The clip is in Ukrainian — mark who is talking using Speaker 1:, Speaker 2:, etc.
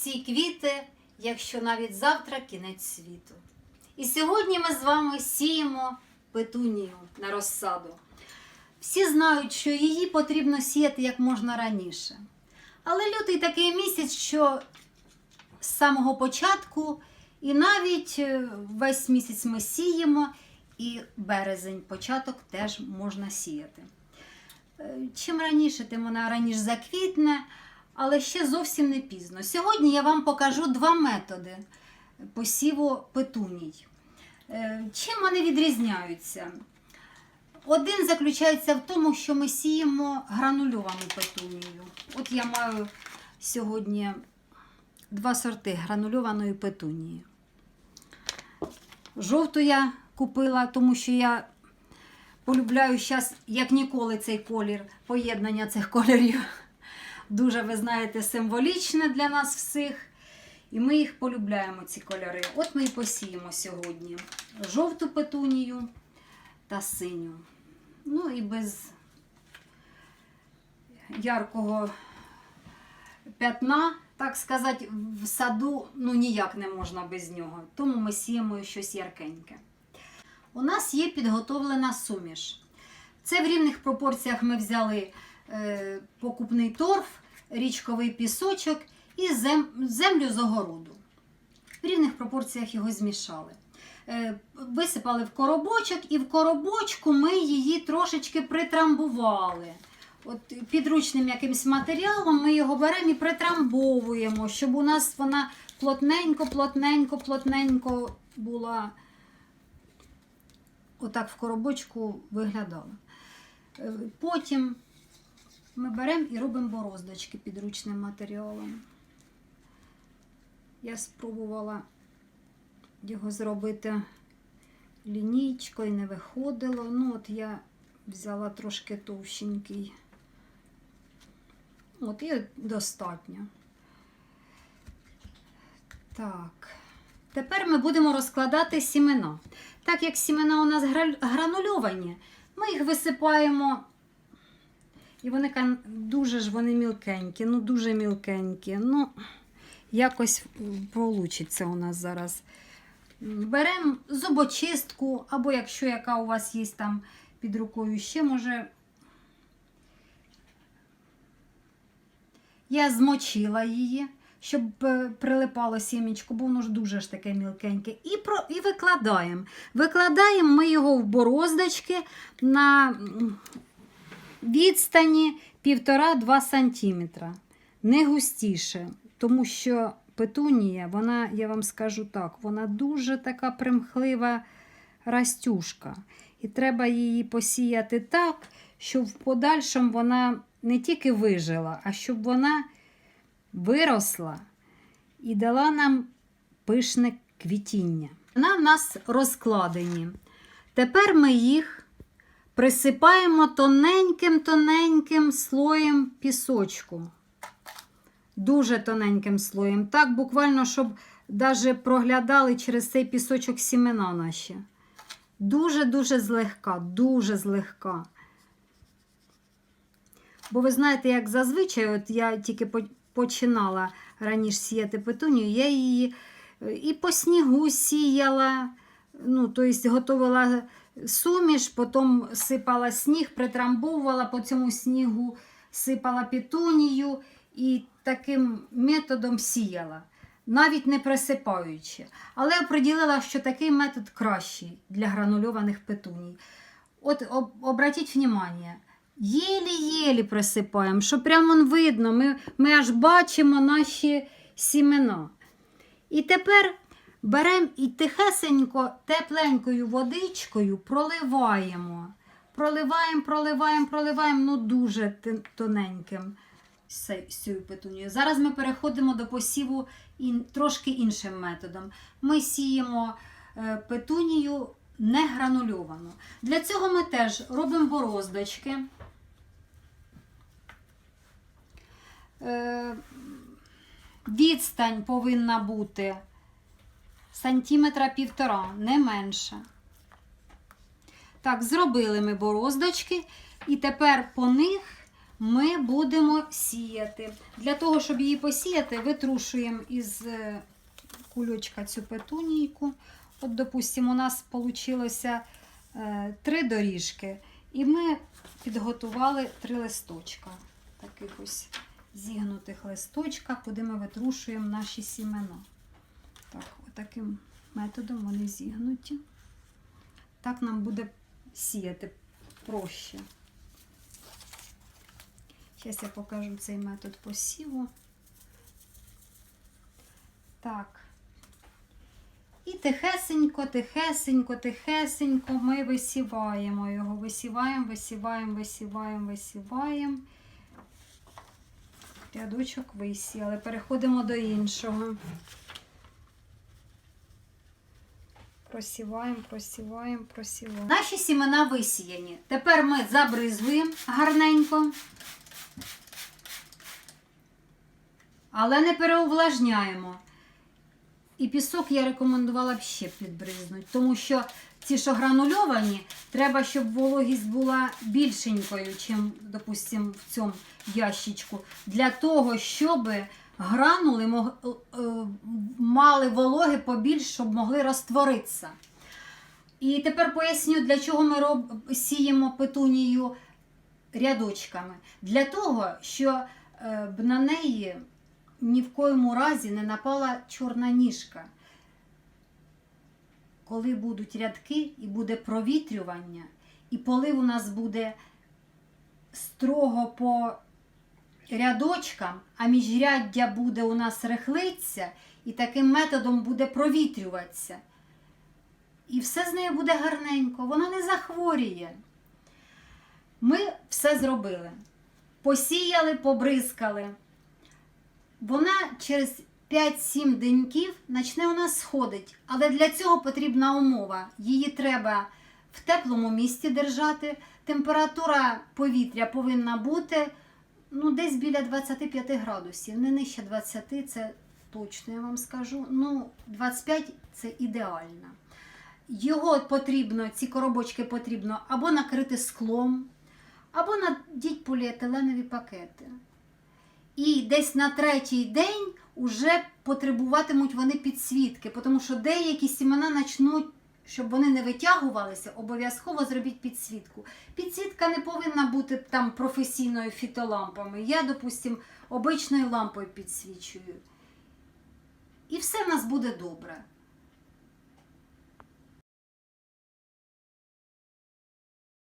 Speaker 1: всі квіти, якщо навіть завтра кінець світу. І сьогодні ми з вами сіємо петунію на розсаду. Всі знають, що її потрібно сіяти як можна раніше. Але лютий такий місяць, що з самого початку і навіть е, весь місяць ми сіємо, і березень, початок теж можна сіяти. Е, Чим раніше, тим вона раніше заквітне, але ще зовсім не пізно. Сьогодні я вам покажу два методи посіву петуній. Е, Чим вони відрізняються? Один заключається в тому, що ми сіємо гранульовану петунію. От я маю сьогодні два сорти гранульованої петунії. Жовту я купила, тому що я полюбляю зараз, як ніколи, цей колір, поєднання цих кольорів. Дуже, ви знаєте, символічне для нас всіх. І ми їх полюбляємо, ці кольори. От ми і посіємо сьогодні жовту петунію та синю. Ну і без яркого п'ятна, так сказати, в саду ну ніяк не можна без нього. Тому ми сіємо щось яркеньке. У нас є підготовлена суміш. Це в рівних пропорціях ми взяли покупний торф, річковий пісочок і зем, землю з огороду. В рівних пропорціях його змішали. Е, висипали в коробочок, і в коробочку ми її трошечки притрамбували. От підручним якимось матеріалом ми його беремо і притрамбовуємо, щоб у нас вона плотненько, плотненько, плотненько була отак в коробочку виглядала. Е, Потім ми беремо і робимо бороздочки підручним матеріалом. Я спробувала його зробити лінійкою, не виходило. Ну, от я взяла трошки товщенький. От і достатньо. Так. Тепер ми будемо розкладати сімена. Так як сімена у нас гра- гранульовані, ми їх висипаємо. І вони дуже ж вони мілкенькі, ну дуже мілкенькі. Ну, якось вийде у нас зараз. Беремо зубочистку, або якщо яка у вас є там під рукою, ще може. Я змочила її, щоб е, прилипало сімечко, бо воно ж дуже ж таке мілкеньке. І, про, і викладаємо. Викладаємо ми його в бороздочки на відстані 1,5-2 см. Не густіше, тому що петунія, вона, я вам скажу так, вона дуже така примхлива растюшка. І треба її посіяти так, щоб в подальшому вона не тільки вижила, а щоб вона виросла і дала нам пишне квітіння. Вона в нас розкладені. Тепер ми їх присипаємо тоненьким-тоненьким слоєм пісочку. Дуже тоненьким слоєм. Так, буквально, щоб навіть проглядали через цей пісочок сімена наші. Дуже-дуже злегка, дуже злегка. Бо ви знаєте, як зазвичай, от я тільки починала раніше сіяти петунію, я її е, і по снігу сіяла, ну, тобто готувала суміш, потім сипала сніг, притрамбовувала по цьому снігу, сипала петунію і таким методом сіяла, навіть не присипаючи. Але оприділила, що такий метод кращий для гранульованих петуній. От об, обратіть внимание, єлі-єлі присипаємо, що прямо видно, ми, ми аж бачимо наші сімена. І тепер беремо і тихесенько, тепленькою водичкою проливаємо. Проливаємо, проливаємо, проливаємо, ну дуже тоненьким цією петунією. Зараз ми переходимо до посіву ін, трошки іншим методом. Ми сіємо е, петунію не гранульовану. Для цього ми теж робимо бороздочки. Е, Відстань повинна бути сантиметра півтора, не менше. Так, зробили ми бороздочки, і тепер по них ми будемо сіяти. Для того, щоб її посіяти, витрушуємо із е, кульочка цю петунійку. От, допустимо, у нас вийшло три доріжки, і ми підготували три листочка. Таких ось зігнутих листочка, куди ми витрушуємо наші сімена. Так, таким методом вони зігнуті. Так нам буде сіяти проще. Зараз я покажу цей метод посіву. Так. І тихесенько, тихесенько, тихесенько ми висіваємо його. Висіваємо, висіваємо, висіваємо, висіваємо. Рядочок висіяли. Переходимо до іншого. Просіваємо, просіваємо, просіваємо. Наші сімена висіяні. Тепер ми забризуємо гарненько. Але не переувлажняємо. І пісок я рекомендувала б ще підбризнути, тому що ці, що гранульовані, треба, щоб вологість була більшенькою, ніж, допустимо, в цьому ящичку, для того, щоб гранули мог- е, мали вологи побільше, щоб могли розтворитися. І тепер поясню, для чого ми роб... сіємо петунію рядочками. Для того, що е, на неї ні в коєму разі не напала чорна ніжка. Коли будуть рядки і буде провітрювання, і полив у нас буде строго по рядочкам, а міжряддя буде у нас рихлиться, і таким методом буде провітрюватися. І все з нею буде гарненько, вона не захворіє. Ми все зробили. Посіяли, побризкали вона через 5-7 деньків почне у нас сходить. Але для цього потрібна умова. Її треба в теплому місці держати. Температура повітря повинна бути ну, десь біля 25 градусів. Не нижче 20, це точно я вам скажу. Ну, 25 це ідеально. Його потрібно, ці коробочки потрібно або накрити склом, або надіть поліетиленові пакети. І десь на третій день вже потребуватимуть вони підсвітки, тому що деякі сімена почнуть, щоб вони не витягувалися, обов'язково зробіть підсвітку. Підсвітка не повинна бути там професійною фітолампами. Я, допустим, обичною лампою підсвічую. І все в нас буде добре.